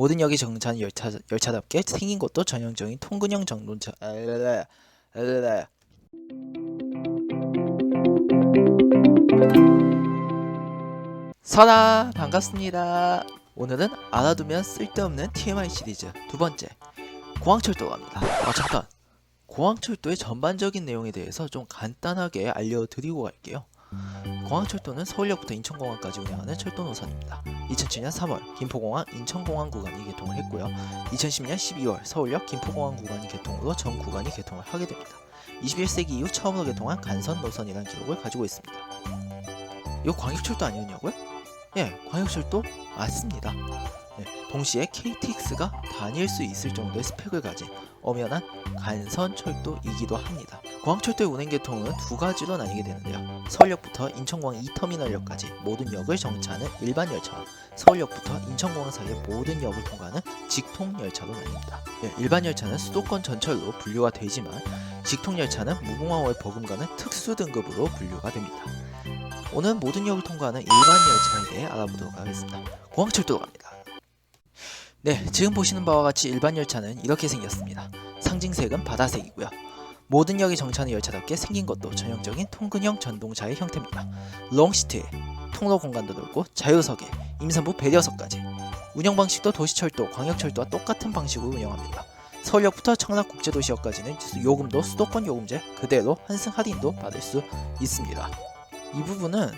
모든 역이 정차하는 열차, 열차답게 생긴 것도 전형적인 통근형 정론차 엘레레, 엘레레. 설아 반갑습니다. 오늘은 알아두면 쓸데없는 TMI 시리즈 두 번째 공항철도 갑니다. 아 잠깐 공항철도의 전반적인 내용에 대해서 좀 간단하게 알려드리고 갈게요. 공항철도는 서울역부터 인천공항까지 운행하는 철도 노선입니다. 2007년 3월 김포공항 인천공항 구간이 개통을 했고요. 2010년 12월 서울역 김포공항 구간이 개통으로 전 구간이 개통을 하게 됩니다. 21세기 이후 처음으로 개통한 간선 노선이라는 기록을 가지고 있습니다. 이거 광역철도 아니었냐고요? 예, 광역철도 맞습니다. 네, 동시에 KTX가 다닐 수 있을 정도의 스펙을 가진 엄연한 간선철도이기도 합니다. 공항철도의 운행 계통은 두 가지로 나뉘게 되는데요. 서울역부터 인천공항 2터미널역까지 모든 역을 정차하는 일반 열차와 서울역부터 인천공항 사이의 모든 역을 통과하는 직통 열차로 나뉩니다. 예, 일반 열차는 수도권 전철로 분류가 되지만 직통 열차는 무궁화호에 버금가는 특수 등급으로 분류가 됩니다. 오늘 모든 역을 통과하는 일반 열차에 대해 알아보도록 하겠습니다. 공항철도로 갑니다. 네, 지금 보시는 바와 같이 일반 열차는 이렇게 생겼습니다. 상징색은 바다색이고요. 모든 역이 정차하는 열차답게 생긴 것도 전형적인 통근형 전동차의 형태입니다. 롱시트에 통로 공간도 넓고 자유석에 임산부 배려석까지 운영 방식도 도시철도, 광역철도와 똑같은 방식으로 운영합니다. 서울역부터 청락국제도시역까지는 요금도 수도권 요금제 그대로 환승 할인도 받을 수 있습니다. 이 부분은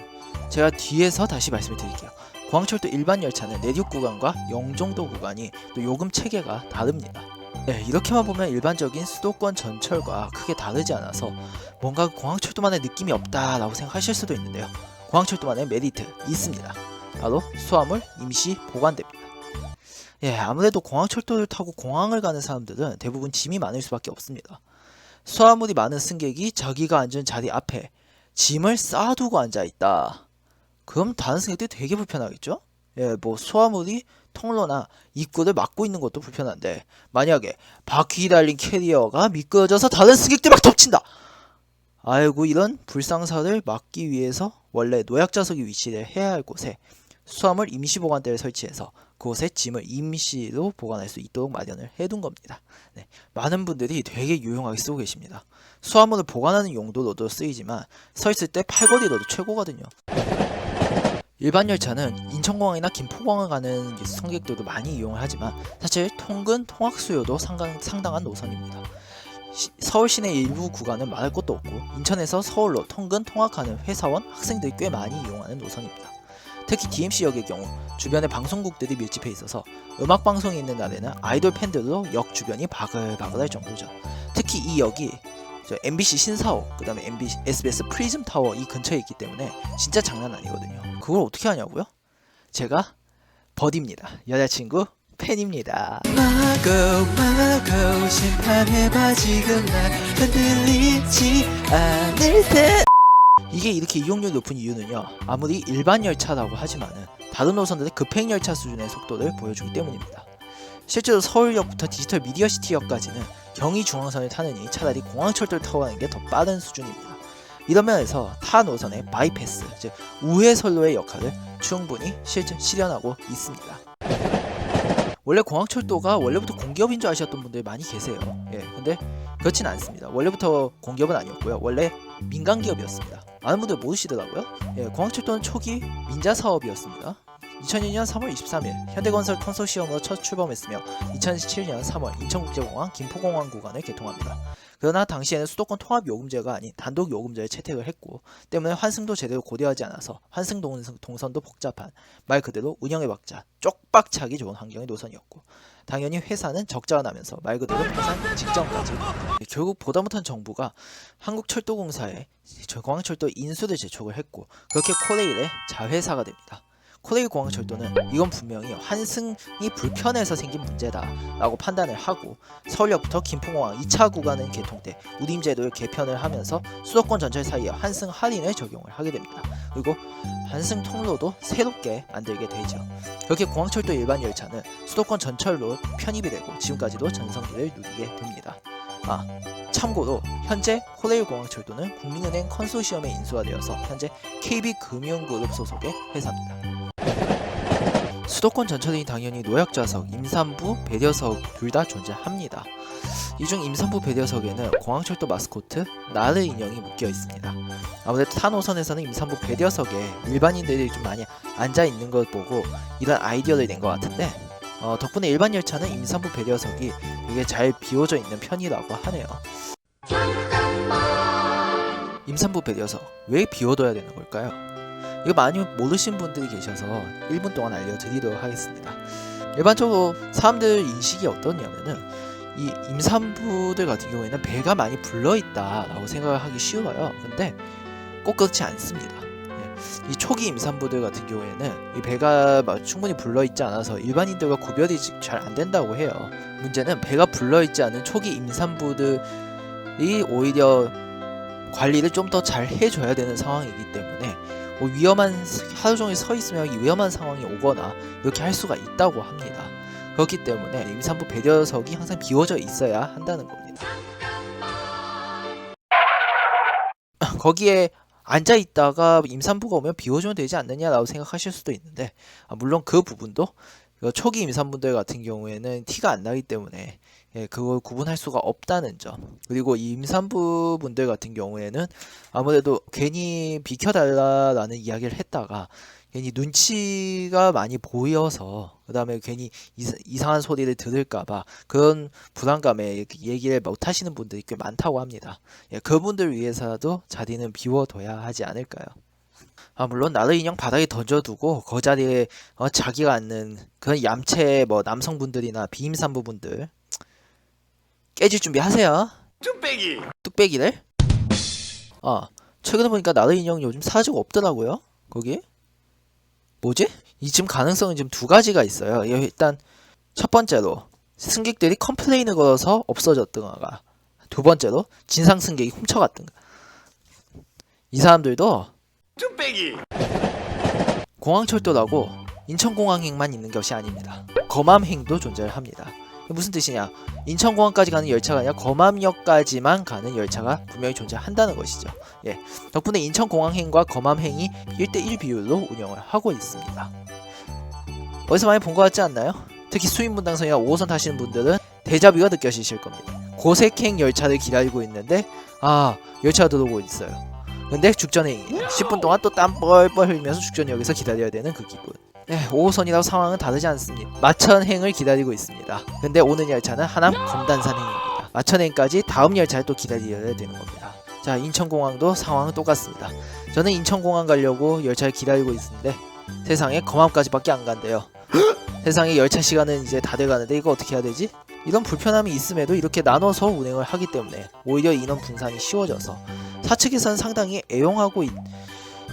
제가 뒤에서 다시 말씀을 드릴게요. 공항철도 일반 열차는 내륙 구간과 영종도 구간이 또 요금 체계가 다릅니다. 네, 이렇게만 보면 일반적인 수도권 전철과 크게 다르지 않아서 뭔가 공항철도만의 느낌이 없다라고 생각하실 수도 있는데요. 공항철도만의 메리트 있습니다. 바로 수화물 임시 보관됩니다. 예, 아무래도 공항철도를 타고 공항을 가는 사람들은 대부분 짐이 많을 수밖에 없습니다. 수화물이 많은 승객이 자기가 앉은 자리 앞에 짐을 쌓아두고 앉아 있다. 그럼 다른 승객들이 되게 불편하겠죠? 예, 뭐 소화물이 통로나 입구를 막고 있는 것도 불편한데 만약에 바퀴 달린 캐리어가 미끄러져서 다른 승객들 막 덮친다. 아이고 이런 불상사를 막기 위해서 원래 노약자석이 위치를 해야 할 곳에 수화물 임시 보관대를 설치해서 그곳에 짐을 임시로 보관할 수 있도록 마련을 해둔 겁니다. 네, 많은 분들이 되게 유용하게 쓰고 계십니다. 수화물을 보관하는 용도로도 쓰이지만 서 있을 때 팔걸이로도 최고거든요. 일반 열차는 인천공항이나 김포공항을 가는 승객들도 많이 이용을 하지만 사실 통근 통학 수요도 상당, 상당한 노선입니다. 시- 서울 시내 일부 구간은 말할 것도 없고 인천에서 서울로 통근 통학하는 회사원 학생들이 꽤 많이 이용하는 노선입니다. 특히 DMC역의 경우 주변에 방송국들이 밀집해 있어서 음악 방송이 있는 날에는 아이돌 팬들로 역 주변이 바글바글할 정도죠. 특히 이 역이 저 MBC 신사옥, 그 다음에 MBC, SBS 프리즘 타워 이 근처에 있기 때문에 진짜 장난 아니거든요. 그걸 어떻게 하냐고요? 제가 버디입니다. 여자친구 팬입니다. 마고 마고 심판해봐 지금 날 흔들리지 않을 때 이게 이렇게 이용률이 높은 이유는요 아무리 일반 열차라고 하지만은 다른 노선들의 급행 열차 수준의 속도를 보여주기 때문입니다 실제로 서울역부터 디지털 미디어시티역까지는 경의중앙선을 타느니 차라리 공항철도를 타고 가는 게 더 빠른 수준입니다 이런 면에서 타 노선의 바이패스 즉 우회선로의 역할을 충분히 실, 실현하고 있습니다 원래 공항철도가 원래부터 공기업인 줄 아셨던 분들이 많이 계세요 예 근데 그렇진 않습니다 원래부터 공기업은 아니었고요 원래 민간 기업이었습니다. 많은 분들 모르시더라고요. 예, 공항철도는 초기 민자 사업이었습니다. 2002년 3월 23일 현대건설 컨소시엄으로 첫 출범했으며 2017년 3월 인천국제공항 김포공항 구간을 개통합니다. 그러나 당시에는 수도권 통합 요금제가 아닌 단독 요금제를 채택을 했고 때문에 환승도 제대로 고려하지 않아서 환승 동선- 동선도 복잡한 말 그대로 운영의 박자 쪽박차기 좋은 환경의 노선이었고 당연히 회사는 적자가 나면서 말 그대로破산 직전까지 결국 보다 못한 정부가 한국철도공사에 공항철도 인수를 재촉을 했고 그렇게 코레일의 자회사가 됩니다. 코레일 공항철도는 이건 분명히 환승이 불편해서 생긴 문제다라고 판단을 하고 서울역부터 김포공항 2차 구간은 개통 때 우림제도를 개편을 하면서 수도권 전철 사이에 환승 할인을 적용을 하게 됩니다. 그리고 환승 통로도 새롭게 만들게 되죠. 그렇게 공항철도 일반 열차는 수도권 전철로 편입이 되고 지금까지도 전성기를 누리게 됩니다. 아, 참고로 현재 코레일 공항철도는 국민은행 컨소시엄에 인수가 되어서 현재 KB금융그룹 소속의 회사입니다. 수도권 전철이 당연히 노약좌석, 임산부, 배려석 둘 다 존재합니다. 이 중 임산부 배려석에는 공항철도 마스코트 나르 인형이 묶여 있습니다. 아무래도 타 노선에서는 임산부 배려석에 일반인들이 좀 많이 앉아 있는 걸 보고 이런 아이디어를 낸 것 같은데 어, 덕분에 일반 열차는 임산부 배려석이 되게 잘 비워져 있는 편이라고 하네요. 임산부 배려석 왜 비워둬야 되는 걸까요? 이거 많이 모르신 분들이 계셔서 1분 동안 알려드리도록 하겠습니다. 일반적으로 사람들 인식이 어떠냐면은 이 임산부들 같은 경우에는 배가 많이 불러 있다라고 생각을 하기 쉬워요. 근데 꼭 그렇지 않습니다. 예. 이 초기 임산부들 같은 경우에는 이 배가 막 충분히 불러 있지 않아서 일반인들과 구별이 잘 안 된다고 해요. 문제는 배가 불러 있지 않은 초기 임산부들이 오히려 관리를 좀 더 잘 해줘야 되는 상황이기 때문에 뭐 위험한 하루 종일 서 있으면 위험한 상황이 오거나 이렇게 할 수가 있다고 합니다. 그렇기 때문에 임산부 배려석이 항상 비워져 있어야 한다는 겁니다. 거기에 앉아 있다가 임산부가 오면 비워주면 되지 않느냐라고 생각하실 수도 있는데 아, 물론 그 부분도 그 초기 임산부들 같은 경우에는 티가 안 나기 때문에 예, 그걸 구분할 수가 없다는 점. 그리고 이 임산부 분들 같은 경우에는 아무래도 괜히 비켜달라라는 이야기를 했다가 괜히 눈치가 많이 보여서 그다음에 괜히 이상한 소리를 들을까봐 그런 불안감에 얘기를 못 하시는 분들이 꽤 많다고 합니다. 예, 그분들 위해서라도 자리는 비워둬야 하지 않을까요? 아, 물론 나르 인형 바닥에 던져두고 그 자리에 어, 자기가 앉는 그런 얌체 뭐 남성분들이나 비임산부분들 깨질 준비하세요. 뚝배기 뚝배기를. 아, 최근에 보니까 나르 인형 요즘 사라지고 없더라고요. 거기. 뭐지? 이 지금 가능성은 지금 두 가지가 있어요. 예, 일단 첫 번째로 승객들이 컴플레인을 걸어서 없어졌던가. 두 번째로 진상 승객이 훔쳐갔던가. 이 사람들도 뚝배기 공항철도라고 인천공항행만 있는 것이 아닙니다. 검암행도 존재를 합니다. 무슨 뜻이냐? 인천공항까지 가는 열차가 아니라 검암역까지만 가는 열차가 분명히 존재한다는 것이죠. 예, 덕분에 인천공항행과 검암행이 1대1 비율로 운영을 하고 있습니다. 어디서 많이 본 것 같지 않나요? 특히 수인분당선이나 5호선 타시는 분들은 대자뷰가 느껴지실 겁니다. 고색행 열차를 기다리고 있는데 아 열차가 들어오고 있어요. 근데 죽전행이에요. 10분 동안 또 땀 뻘뻘 흘리면서 죽전역에서 기다려야 되는 그 기분. 네, 5호선이라고 상황은 다르지 않습니다. 마천행을 기다리고 있습니다. 근데 오는 열차는 하남 검단산행입니다. 마천행까지 다음 열차를 또 기다려야 되는 겁니다. 자, 인천공항도 상황은 똑같습니다. 저는 인천공항 가려고 열차를 기다리고 있는데 세상에 검암까지밖에 안 간대요. 세상에 열차 시간은 이제 다 돼가는데 이거 어떻게 해야 되지? 이런 불편함이 있음에도 이렇게 나눠서 운행을 하기 때문에 오히려 인원 분산이 쉬워져서 사측에서는 상당히 애용하고 있,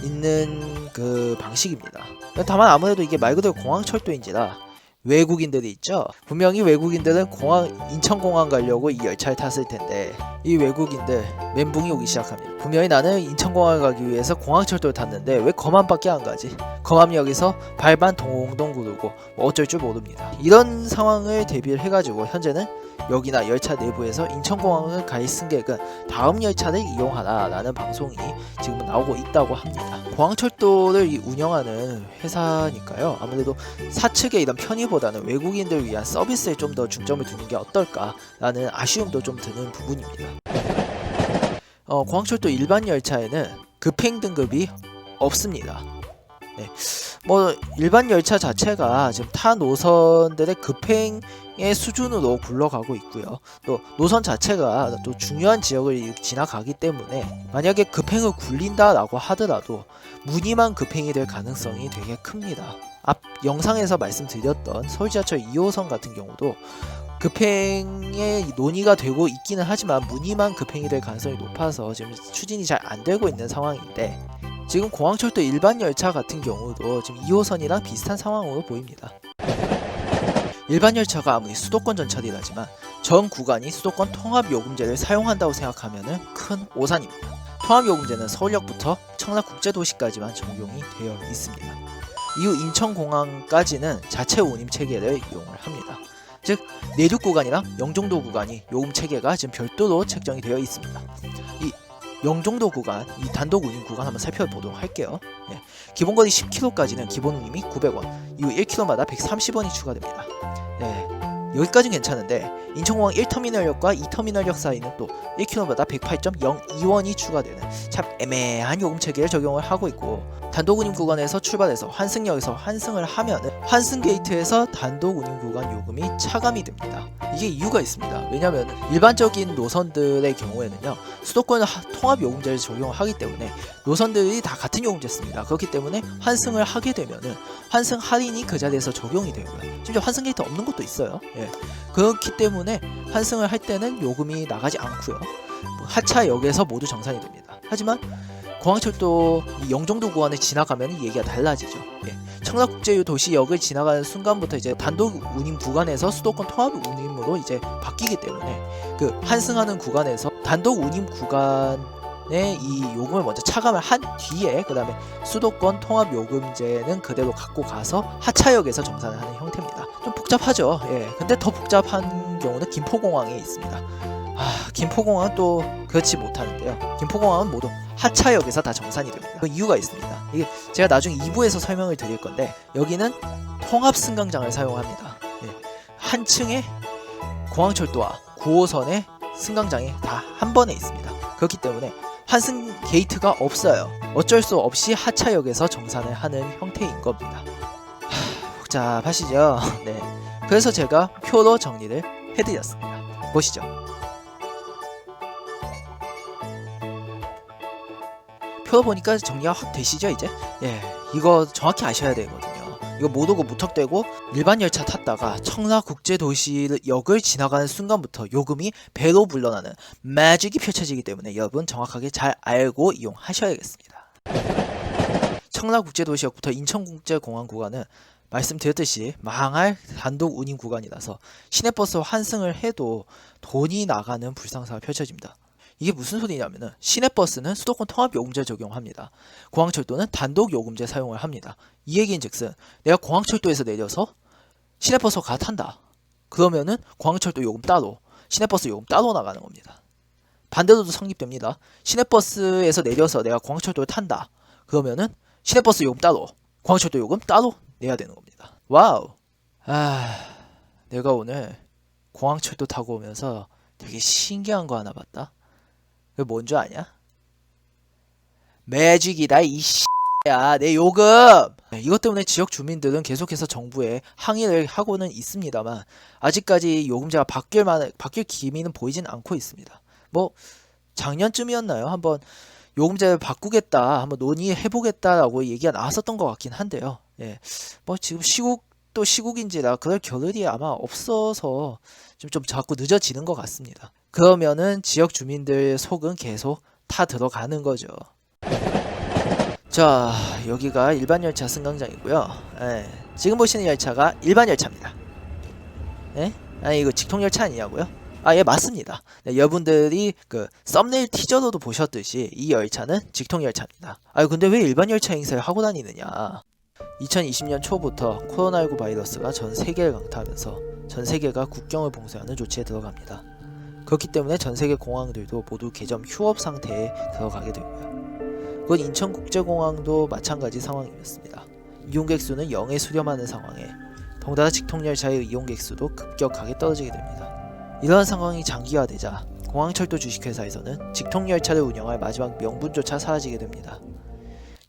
있는 그 방식입니다. 다만 아무래도 이게 말 그대로 공항 철도인지라 외국인들이 있죠. 분명히 외국인들은 공항 인천공항 가려고 이 열차를 탔을 텐데 이 외국인들 멘붕이 오기 시작합니다. 분명히 나는 인천공항을 가기 위해서 공항철도를 탔는데 왜 검암밖에 안 가지? 검암역에서 발반 동동 구르고 뭐 어쩔 줄 모릅니다. 이런 상황을 대비를 해가지고 현재는 역이나 열차 내부에서 인천공항을 갈 승객은 다음 열차를 이용하라라는 방송이 지금 나오고 있다고 합니다. 공항철도를 이 운영하는 회사니까요. 아무래도 사측의 이런 편의보다는 외국인들 위한 서비스에 좀 더 중점을 두는 게 어떨까라는 아쉬움도 좀 드는 부분입니다. 어, 공항철도 일반 열차에는 급행 등급이 없습니다. 네. 뭐 일반 열차 자체가 지금 타 노선들의 급행 의 수준으로 굴러가고 있고요. 또 노선 자체가 또 중요한 지역을 지나가기 때문에 만약에 급행을 굴린다라고 하더라도 무늬만 급행이 될 가능성이 되게 큽니다. 앞 영상에서 말씀드렸던 서울 지하철 2호선 같은 경우도 급행의 논의가 되고 있기는 하지만 무늬만 급행이 될 가능성이 높아서 지금 추진이 잘 안 되고 있는 상황인데 지금 공항철도 일반 열차 같은 경우도 지금 2호선이랑 비슷한 상황으로 보입니다. 일반 열차가 아무리 수도권 전철이라지만 전 구간이 수도권 통합 요금제를 사용한다고 생각하면 큰 오산입니다. 통합 요금제는 서울역부터 청라국제도시까지만 적용이 되어 있습니다. 이후 인천공항까지는 자체 운임 체계를 이용을 합니다. 즉 내륙 구간이랑 영종도 구간이 요금 체계가 지금 별도로 책정이 되어 있습니다. 이 영종도 구간, 이 단독 운임 구간 한번 살펴보도록 할게요. 예. 기본 거리 10km까지는 기본 운임이 900원, 이후 1km마다 130원이 추가됩니다. 예. 여기까지는 괜찮은데 인천공항 1터미널역과 2터미널역 사이는 또 1km마다 108.02원이 추가되는 참 애매한 요금 체계를 적용을 하고 있고 단독 운임 구간에서 출발해서 환승역에서 환승을 하면은 환승 게이트에서 단독 운임 구간 요금이 차감이 됩니다. 이게 이유가 있습니다. 왜냐하면 일반적인 노선들의 경우에는요 수도권 하- 통합 요금제를 적용하기 때문에 노선들이 다 같은 요금제 씁니다. 그렇기 때문에 환승을 하게 되면은 환승 할인이 그 자리에서 적용이 되고요. 심지어 환승 게이트 없는 것도 있어요. 예. 그렇기 때문에 환승을 할 때는 요금이 나가지 않고요. 뭐 하차역에서 모두 정산이 됩니다. 하지만 공항철도 이 영종도 구간을 지나가면 이 얘기가 달라지죠. 예. 청라국제도시역을 지나가는 순간부터 이제 단독 운임 구간에서 수도권 통합 운임으로 이제 바뀌기 때문에 그 환승하는 구간에서 단독 운임 구간에 이 요금을 먼저 차감을 한 뒤에 그 다음에 수도권 통합 요금제는 그대로 갖고 가서 하차역에서 정산을 하는 형태입니다. 좀 복잡하죠. 예. 근데 더 복잡한 경우는 김포공항에 있습니다. 아, 김포공항은 또 그렇지 못하는데요. 김포공항은 모두 하차역에서 다 정산이 됩니다. 그 이유가 있습니다. 이게 제가 나중에 2부에서 설명을 드릴 건데 여기는 통합 승강장을 사용합니다. 예. 한 층에 공항철도와 9호선의 승강장이 다 한 번에 있습니다. 그렇기 때문에 환승 게이트가 없어요. 어쩔 수 없이 하차역에서 정산을 하는 형태인 겁니다. 하, 복잡하시죠? 네. 그래서 제가 표로 정리를 해드렸습니다. 보시죠. 표 보니까 정리가 확 되시죠 이제? 예, 이거 정확히 아셔야 되거든요. 이거 못 오고 무턱대고 일반 열차 탔다가 청라국제도시역을 지나가는 순간부터 요금이 배로 물러나는 매직이 펼쳐지기 때문에 여러분 정확하게 잘 알고 이용하셔야겠습니다. 청라국제도시역부터 인천국제공항 구간은 말씀드렸듯이 망할 단독 운임 구간이라서 시내버스 환승을 해도 돈이 나가는 불상사가 펼쳐집니다. 이게 무슨 소리냐면은 시내버스는 수도권 통합 요금제 적용합니다. 공항철도는 단독 요금제 사용을 합니다. 이 얘기인즉슨 내가 공항철도에서 내려서 시내버스 가 탄다. 그러면은 공항철도 요금 따로, 시내버스 요금 따로 나가는 겁니다. 반대로도 성립됩니다. 시내버스에서 내려서 내가 공항철도를 탄다. 그러면은 시내버스 요금 따로, 공항철도 요금 따로 내야 되는 겁니다. 와우. 아, 내가 오늘 공항철도 타고 오면서 되게 신기한 거 하나 봤다. 뭔 줄 아냐? 매직이다 이 씨야 내 요금 네, 이것 때문에 지역 주민들은 계속해서 정부에 항의를 하고는 있습니다만 아직까지 요금제가 바뀔 만 바뀔 기미는 보이진 않고 있습니다. 뭐 작년쯤이었나요? 한번 요금제를 바꾸겠다, 한번 논의해 보겠다라고 얘기가 나왔었던 것 같긴 한데요. 예, 뭐 지금 시국 도 시국인지라 그럴 겨를이 아마 없어서 좀, 좀 자꾸 늦어지는 것 같습니다. 그러면은 지역 주민들 속은 계속 타 들어가는 거죠. 자, 여기가 일반 열차 승강장이고요. 예, 지금 보시는 열차가 일반 열차입니다. 예? 아니 이거 직통 열차 아니냐고요? 아, 예, 맞습니다. 네, 여러분들이 그 썸네일 티저로도 보셨듯이 이 열차는 직통 열차입니다. 아, 근데 왜 일반 열차 행사를 하고 다니느냐? 2020년 초부터 코로나19 바이러스가 전 세계를 강타하면서 전 세계가 국경을 봉쇄하는 조치에 들어갑니다. 그렇기 때문에 전 세계 공항들도 모두 개점 휴업 상태에 들어가게 되고요. 그건 인천국제공항도 마찬가지 상황이었습니다. 이용객 수는 0에 수렴하는 상황에 덩달아 직통열차의 이용객 수도 급격하게 떨어지게 됩니다. 이러한 상황이 장기화되자 공항철도 주식회사에서는 직통열차를 운영할 마지막 명분조차 사라지게 됩니다.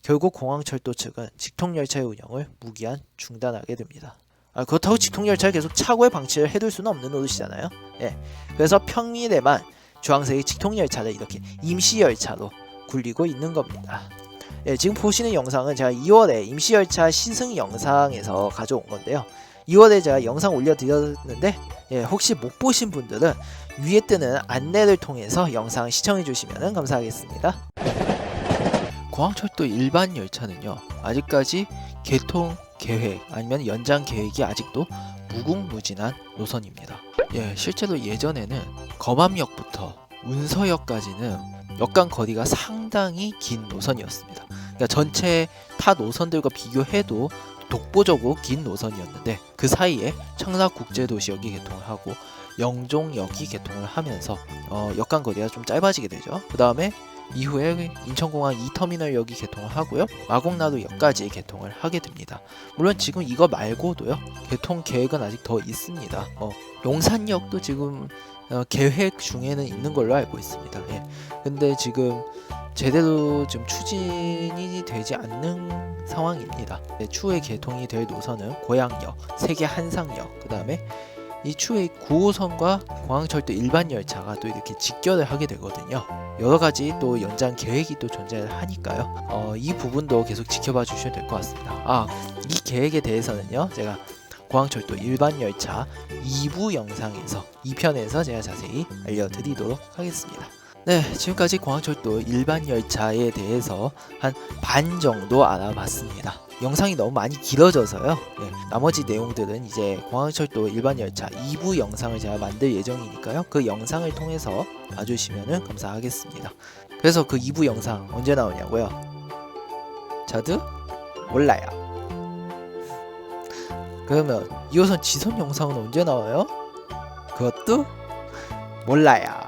결국 공항철도 측은 직통열차의 운영을 무기한 중단하게 됩니다. 아, 그렇다고 직통열차를 계속 차고에 방치를 해둘 수는 없는 노릇이잖아요. 예. 그래서 평일에만 주황색의 직통열차를 이렇게 임시열차로 굴리고 있는 겁니다. 예, 지금 보시는 영상은 제가 2월에 임시열차 시승 영상에서 가져온 건데요. 2월에 제가 영상 올려드렸는데 예, 혹시 못 보신 분들은 위에 뜨는 안내를 통해서 영상 시청해 주시면 감사하겠습니다. 공항철도 일반 열차는요 아직까지 개통 계획 아니면 연장 계획이 아직도 무궁무진한 노선입니다. 예, 실제로 예전에는 검암역부터 운서역까지는 역간 거리가 상당히 긴 노선이었습니다. 그러니까 전체 타 노선들과 비교해도 독보적으로 긴 노선이었는데 그 사이에 청라국제도시역이 개통을 하고 영종역이 개통을 하면서 어, 역간 거리가 좀 짧아지게 되죠. 그 다음에 이후에 인천공항 2터미널역이 개통을 하고요. 마곡나루역까지 개통을 하게 됩니다. 물론 지금 이거 말고도요. 개통 계획은 아직 더 있습니다. 뭐 용산역도 지금 어, 계획 중에는 있는 걸로 알고 있습니다. 예. 근데 지금 제대로 좀 추진이 되지 않는 상황입니다. 네, 추후에 개통이 될 노선은 고양역, 세계 한상역, 그 다음에 이 추후에 9호선과 공항철도 일반 열차가 또 이렇게 직결을 하게 되거든요. 여러 가지 또 연장 계획이 또 존재를 하니까요. 어, 이 부분도 계속 지켜봐 주셔야 될 것 같습니다. 아, 이 계획에 대해서는요. 제가 공항철도 일반 열차 2부 영상에서 2편에서 제가 자세히 알려드리도록 하겠습니다. 네, 지금까지 공항철도 일반 열차에 대해서 한 반 정도 알아봤습니다. 영상이 너무 많이 길어져서요. 네, 나머지 내용들은 이제 공항철도 일반 열차 2부 영상을 제가 만들 예정이니까요. 그 영상을 통해서 봐주시면 감사하겠습니다. 그래서 그 2부 영상 언제 나오냐고요? 저도 몰라요. 그러면 2호선 지선 영상은 언제 나와요? 그것도 몰라요.